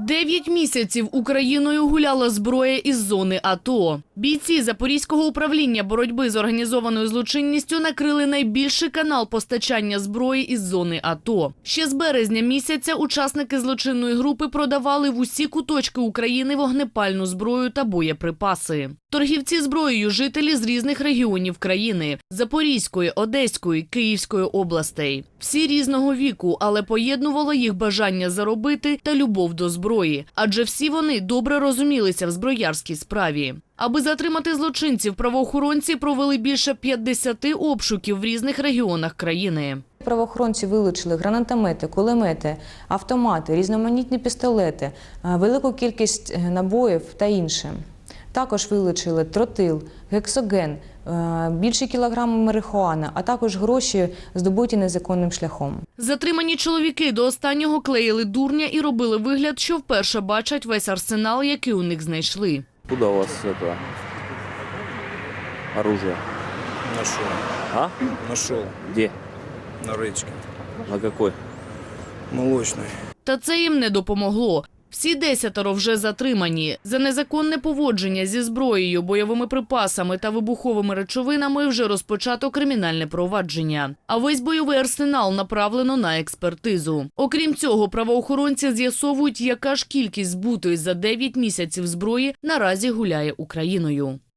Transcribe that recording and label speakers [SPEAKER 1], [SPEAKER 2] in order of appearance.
[SPEAKER 1] Дев'ять місяців Україною гуляла зброя із зони АТО. Бійці Запорізького управління боротьби з організованою злочинністю накрили найбільший канал постачання зброї із зони АТО. Ще з березня місяця учасники злочинної групи продавали в усі куточки України вогнепальну зброю та боєприпаси. Торгівці зброєю жителі з різних регіонів країни Запорізької, Одеської, Київської областей. Всі різного віку, але поєднувало їх бажання заробити та любов до зброї, адже всі вони добре розумілися в зброярській справі. Аби затримати злочинців, правоохоронці провели більше 50 обшуків в різних регіонах країни.
[SPEAKER 2] Правоохоронці вилучили гранатомети, кулемети, автомати, різноманітні пістолети, е, велику кількість е, набоїв та інше. Також вилучили тротил, гексоген, більше кілограма марихуани, а також гроші, здобуті незаконним шляхом.
[SPEAKER 1] Затримані чоловіки до останнього клеїли дурня і робили вигляд, що вперше бачать весь арсенал, який у них знайшли.
[SPEAKER 3] Куда у вас это оружие?
[SPEAKER 4] Нашел.
[SPEAKER 3] А?
[SPEAKER 4] Нашел.
[SPEAKER 3] Где?
[SPEAKER 4] На речке.
[SPEAKER 3] На какой?
[SPEAKER 4] Молочной.
[SPEAKER 1] Та це їм не допомогло. Всі десятеро вже затримані. За незаконне поводження зі зброєю, бойовими припасами та вибуховими речовинами вже розпочато кримінальне провадження. А весь бойовий арсенал направлено на експертизу. Окрім цього, правоохоронці з'ясовують, яка ж кількість збутої за 9 місяців зброї наразі гуляє Україною.